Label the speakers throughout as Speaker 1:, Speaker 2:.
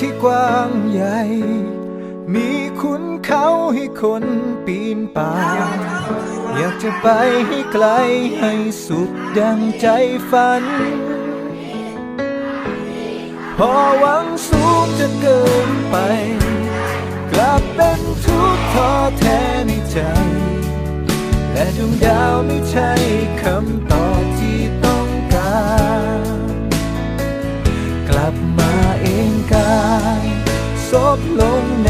Speaker 1: ที่กว้างใหญ่ มีคุณเขาให้คนปีนป่าย อยากจะไปให้ไกลให้สุดดังใจฝัน พอหวังสูงจะเกินไป กลับเป็นทุกข์ท้อแท้ในใจและดวงดาวไม่ใช่คำตอบที่ต้องการ กลับมาเองกายซบลงหน้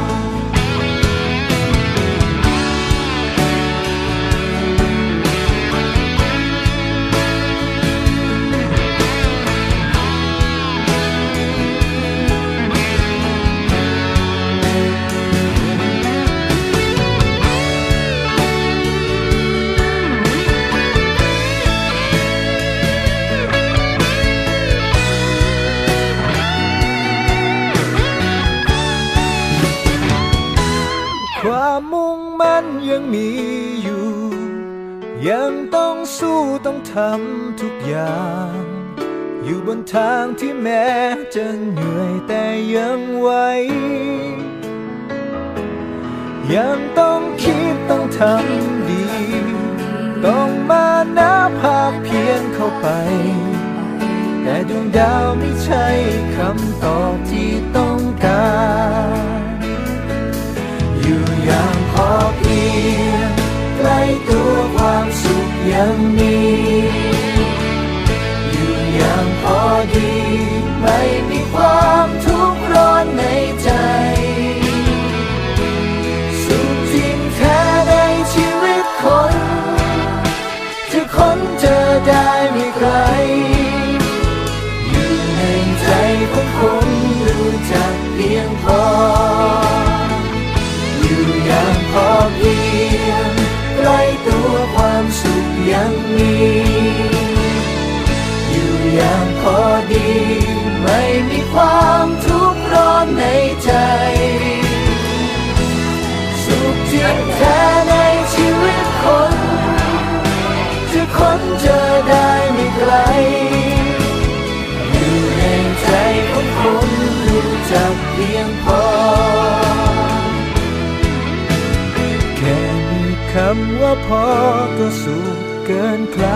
Speaker 1: ยังมีอยู่ ยังต้องสู้ต้องทำทุกอย่าง อยู่บนทางที่แม้จะเหนื่อยแต่ยังไหวยังต้องคิดต้องทำดี ต้องมานาภาพเพียนเข้าไป แต่ดวงดาวไม่ใช่คำตอบที่ต้องการ อยู่อย่างพอเพีย สุขยังมีอยู่อย่างพอดี ดี ไม่มีความทุกข์ร้อนในใจ สุขจริงแท้ในชีวิตคนจะค้นเจอได้ไม่ไกล อยู่ในใจของคนรู้จักเพียงพอ แค่มีคำว่าพอก็สุขเกินใคร